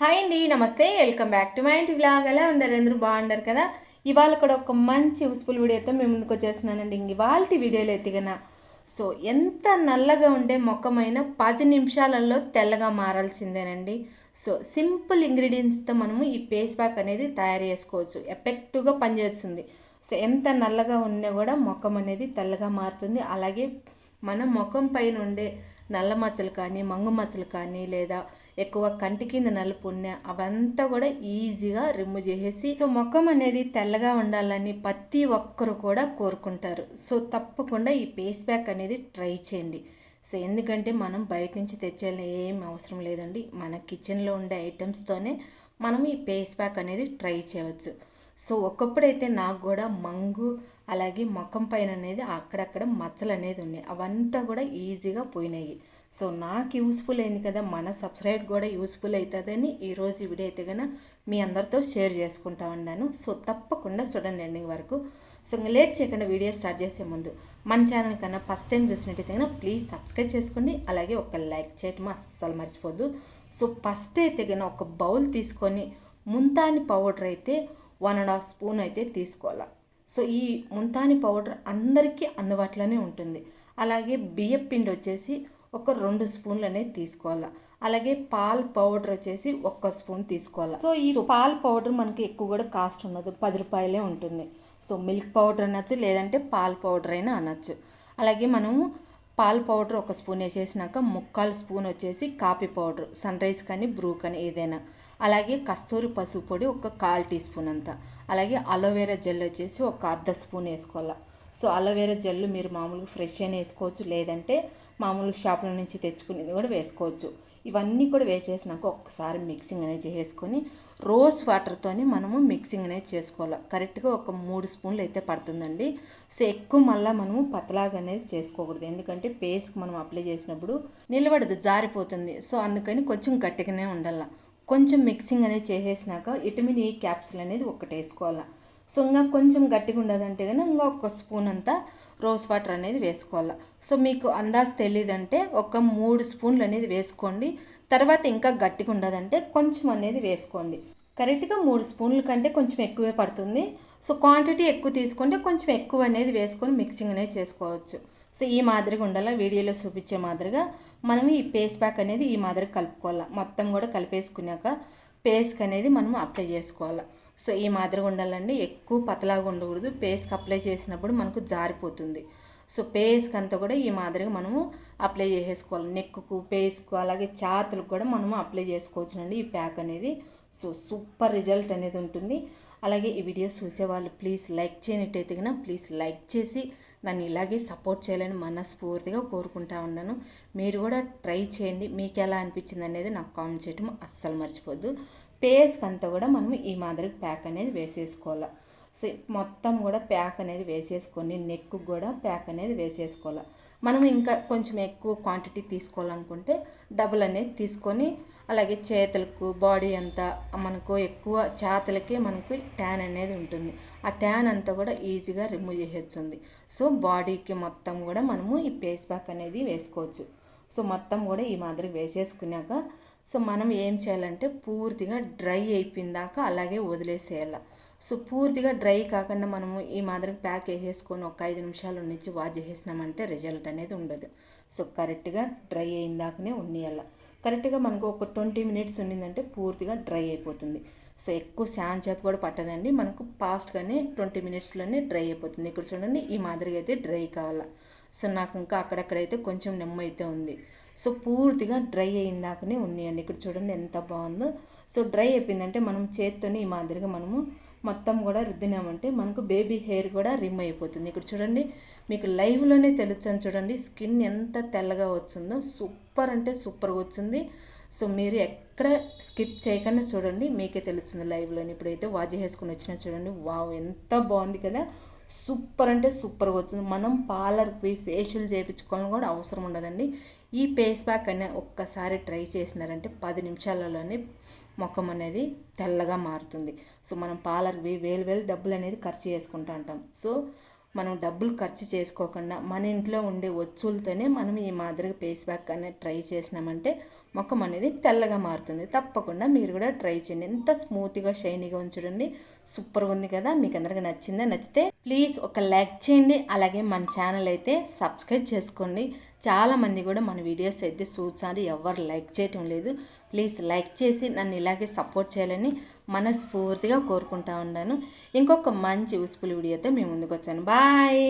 Hi అండి నమస్తే welcome back to my ఇంటి వ్లాగ్. ఎలా ఉండరు అందరూ బాగుండరు కదా? ఇవాళ కూడా ఒక మంచి యూస్ఫుల్ వీడియోతో మేము ముందుకు వచ్చేస్తున్నానండి. ఇవాళ వీడియోలో ఎత్తిగన సో ఎంత నల్లగా ఉండే మొక్కమైన పది నిమిషాలలో తెల్లగా మారాల్సిందేనండి. సో సింపుల్ ఇంగ్రీడియంట్స్తో మనము ఈ ఫేస్ ప్యాక్ అనేది తయారు చేసుకోవచ్చు. ఎఫెక్టివ్గా పనిచేస్తుంది. సో ఎంత నల్లగా ఉన్నా కూడా మొక్కం అనేది తెల్లగా మారుతుంది. అలాగే మన ముఖం పైన ఉండే నల్ల మచ్చలు కానీ మంగు మచ్చలు కానీ లేదా ఎక్కువ కంటి కింద నలుపు ఉన్న అవంతా కూడా ఈజీగా రిమూవ్ చేసేసి సో ముఖం అనేది తెల్లగా ఉండాలని ప్రతి ఒక్కరు కూడా కోరుకుంటారు. సో తప్పకుండా ఈ ఫేస్ ప్యాక్ అనేది ట్రై చేయండి. సో ఎందుకంటే మనం బయట నుంచి తెచ్చేయాలని ఏం అవసరం లేదండి. మన కిచెన్లో ఉండే ఐటమ్స్తోనే మనం ఈ ఫేస్ ప్యాక్ అనేది ట్రై చేయవచ్చు. సో ఒకప్పుడైతే నాకు కూడా మంగు అలాగే ముఖం పైన అనేది అక్కడక్కడ మచ్చలు అనేది ఉన్నాయి. అవంతా కూడా ఈజీగా పోయినాయి. సో నాకు యూస్ఫుల్ అయింది కదా మన సబ్స్క్రైబ్ కూడా యూస్ఫుల్ అవుతుందని ఈరోజు వీడియో అయితే కనుక మీ అందరితో షేర్ చేసుకుంటా ఉన్నాను. సో తప్పకుండా చూడండి ఎండింగ్ వరకు. సో ఇంకా లేట్ చేయకుండా వీడియో స్టార్ట్ చేసే ముందు మన ఛానల్ కన్నా ఫస్ట్ టైం చూసినట్టయితే కనుక ప్లీజ్ సబ్స్క్రైబ్ చేసుకోండి అలాగే ఒక లైక్ చేయటం అస్సలు మర్చిపోద్దు సో ఫస్ట్ అయితే కనుక ఒక బౌల్ తీసుకొని ముంతాని పౌడర్ అయితే వన్ అండ్ హాఫ్ స్పూన్ అయితే తీసుకోవాలి. సో ఈ ముంతాని పౌడర్ అందరికీ అందుబాటులోనే ఉంటుంది. అలాగే బియ్యం పిండి వచ్చేసి ఒక రెండు స్పూన్లు అనేది తీసుకోవాలి. అలాగే పాల్ పౌడర్ వచ్చేసి ఒక్క స్పూన్ తీసుకోవాలి. సో ఈ పాల్ పౌడర్ మనకి ఎక్కువ కూడా కాస్ట్ ఉండదు. పది రూపాయలే ఉంటుంది. సో మిల్క్ పౌడర్ అనొచ్చు లేదంటే పాల్ పౌడర్ అయినా అనొచ్చు. అలాగే మనము పాల్ పౌడర్ ఒక స్పూన్ వేసేసినాక ముక్కాలు స్పూన్ వచ్చేసి కాఫీ పౌడర్ సన్ రైజ్ కానీ బ్రూ కానీ ఏదైనా. అలాగే కస్తూరి పసుపు పొడి ఒక కాల్ టీ స్పూన్ అంత. అలాగే అలోవెరా జెల్ వచ్చేసి ఒక అర్ధ స్పూన్ వేసుకోవాలి. సో అలోవెరా జెల్ మీరు మామూలుగా ఫ్రెష్ అయినా వేసుకోవచ్చు లేదంటే మామూలు షాపుల నుంచి తెచ్చుకునేది కూడా వేసుకోవచ్చు. ఇవన్నీ కూడా వేసేసినాక ఒక్కసారి మిక్సింగ్ అనేది చేసుకొని రోజ్ వాటర్తోని మనము మిక్సింగ్ అనేది చేసుకోవాలి. కరెక్ట్గా ఒక మూడు స్పూన్లు అయితే పడుతుందండి. సో ఎక్కువ మళ్ళీ మనము పతలాగా అనేది చేసుకోకూడదు. ఎందుకంటే పేస్ట్కి మనం అప్లై చేసినప్పుడు నిలబడదు జారిపోతుంది. సో అందుకని కొంచెం గట్టిగానే ఉండాలి. కొంచెం మిక్సింగ్ అనేది చేసేసినాక విటమిన్ ఈ క్యాప్సిల్ అనేది ఒకటి వేసుకోవాలి సో ఇంకా కొంచెం గట్టిగా ఉండదంటే కానీ ఇంకా ఒక స్పూన్ అంతా రోజ్ వాటర్ అనేది వేసుకోవాలి. సో మీకు అందాజు తెలియదంటే ఒక మూడు స్పూన్లు అనేది వేసుకోండి. తర్వాత ఇంకా గట్టిగా ఉండదంటే కొంచెం అనేది వేసుకోండి. కరెక్ట్గా మూడు స్పూన్ల కంటే కొంచెం ఎక్కువే పడుతుంది. సో క్వాంటిటీ ఎక్కువ తీసుకుంటే కొంచెం ఎక్కువ అనేది వేసుకొని మిక్సింగ్ అనేది చేసుకోవచ్చు. సో ఈ మాదిరిగా ఉండాలి? వీడియోలో చూపించే మాదిరిగా మనం ఈ పేస్ట్ ప్యాక్ అనేది ఈ మాదిరిగా కలుపుకోవాలి? మొత్తం కూడా కలిపేసుకున్నాక పేస్ట్ అనేది మనం అప్లై చేసుకోవాలి? సో ఈ మాదిరిగా ఉండాలండి. ఎక్కువ పతలాగా ఉండకూడదు. పేస్ట్కి అప్లై చేసినప్పుడు మనకు జారిపోతుంది. సో పేస్కి అంతా కూడా ఈ మాదిరిగా మనము అప్లై చేసేసుకోవాలి. నెక్కు పేస్కు అలాగే చాతులకు కూడా మనము అప్లై చేసుకోవచ్చునండి ఈ ప్యాక్ అనేది. సో సూపర్ రిజల్ట్ అనేది ఉంటుంది. అలాగే ఈ వీడియో చూసేవాళ్ళు ప్లీజ్ లైక్ చేయనట్టయితే కన్నా ప్లీజ్ లైక్ చేసి నన్ను ఇలాగే సపోర్ట్ చేయాలని మనస్ఫూర్తిగా కోరుకుంటా ఉన్నాను. మీరు కూడా ట్రై చేయండి. మీకు ఎలా అనిపించింది అనేది నాకు కామెంట్ చేయటం అస్సలు మర్చిపోద్దు. పేస్కి అంతా కూడా మనం ఈ మాదిరి ప్యాక్ అనేది వేసేసుకోవాలి. మొత్తం కూడా ప్యాక్ అనేది వేసేసుకొని నెక్కు కూడా ప్యాక్ అనేది వేసేసుకోవాలి. మనం ఇంకా కొంచెం ఎక్కువ క్వాంటిటీ తీసుకోవాలనుకుంటే డబుల్ అనేది తీసుకొని అలాగే చేతులకు బాడీ అంతా మనకు ఎక్కువ చేతులకే మనకు ట్యాన్ అనేది ఉంటుంది. ఆ ట్యాన్ అంతా కూడా ఈజీగా రిమూవ్ చేసేస్తుంది. సో బాడీకి మొత్తం కూడా మనము ఈ ఫేస్ ప్యాక్ అనేది వేసుకోవచ్చు. సో మొత్తం కూడా ఈ మాదిరి వేసేసుకున్నాక సో మనం ఏం చేయాలంటే పూర్తిగా డ్రై అయిపోయిందాక అలాగే వదిలేసేయాలి. సో పూర్తిగా డ్రై కాకుండా మనము ఈ మాదిరి ప్యాక్ వేసేసుకొని ఒక ఐదు నిమిషాలు నుంచి వాష్ చేసేసినామంటే రిజల్ట్ అనేది ఉండదు. సో కరెక్ట్గా డ్రై అయిందాకనే ఉన్నియాల కరెక్ట్గా మనకు ఒక ట్వంటీ మినిట్స్ ఉండిందంటే పూర్తిగా డ్రై అయిపోతుంది. సో ఎక్కువ శాన్ చేప కూడా పట్టదండి. మనకు ఫాస్ట్గానే ట్వంటీ మినిట్స్లోనే డ్రై అయిపోతుంది. ఇక్కడ చూడండి ఈ మాదిరిగా అయితే డ్రై కావాలా. సో నాకు ఇంకా అక్కడక్కడైతే కొంచెం నెమ్మ అయితే ఉంది. సో పూర్తిగా డ్రై అయిందాకనే ఉన్నాయండి. ఇక్కడ చూడండి ఎంత బాగుందో. సో డ్రై అయిపోయిందంటే మనం చేత్తోనే ఈ మాదిరిగా మనము మొత్తం కూడా రుద్దినామంటే మనకు బేబీ హెయిర్ కూడా రిమ్ అయిపోతుంది. ఇక్కడ చూడండి మీకు లైవ్లోనే తెలుస్తుంది చూడండి స్కిన్ ఎంత తెల్లగా వచ్చిందో సూపర్ అంటే సూపర్గా వచ్చింది. సో మీరు ఎక్కడ స్కిప్ చేయకుండా చూడండి మీకే తెలుస్తుంది లైవ్లోని ఇప్పుడైతే వాచ్ చేసుకుని వచ్చినా చూడండి వావ్ ఎంత బాగుంది కదా. సూపర్ అంటే సూపర్గా వచ్చింది. మనం పార్లర్కి ఫేషియల్ చేయించుకోవాలని కూడా అవసరం ఉండదండి. ఈ ఫేస్ ప్యాక్ అనే ఒక్కసారి ట్రై చేసినారంటే పది నిమిషాలలోనే ముఖం అనేది తెల్లగా మారుతుంది. సో మనం పార్లర్కి వేలు వేలు డబ్బులు అనేది ఖర్చు చేసుకుంటూ ఉంటాం. సో మనం డబ్బులు ఖర్చు చేసుకోకుండా మన ఇంట్లో ఉండే వస్తువులతోనే మనం ఈ మాదిరిగా ఫేస్ ప్యాక్ అనేది ట్రై చేసినామంటే ముఖం అనేది తెల్లగా మారుతుంది. తప్పకుండా మీరు కూడా ట్రై చేయండి. ఎంత స్మూత్గా షైనీగా ఉంచుడండి. సూపర్గా ఉంది కదా. మీకు అందరికీ నచ్చిందా? నచ్చితే ప్లీజ్ ఒక లైక్ చేయండి. అలాగే మన ఛానల్ అయితే సబ్స్క్రైబ్ చేసుకోండి. చాలామంది కూడా మన వీడియోస్ అయితే చూసారు. ఎవరు లైక్ చేయటం లేదు. ప్లీజ్ లైక్ చేసి నన్ను ఇలాగే సపోర్ట్ చేయాలని మనస్ఫూర్తిగా కోరుకుంటా ఉన్నాను. ఇంకొక మంచి యూస్ఫుల్ వీడియోతో మేము ముందుకు వచ్చాను. బాయ్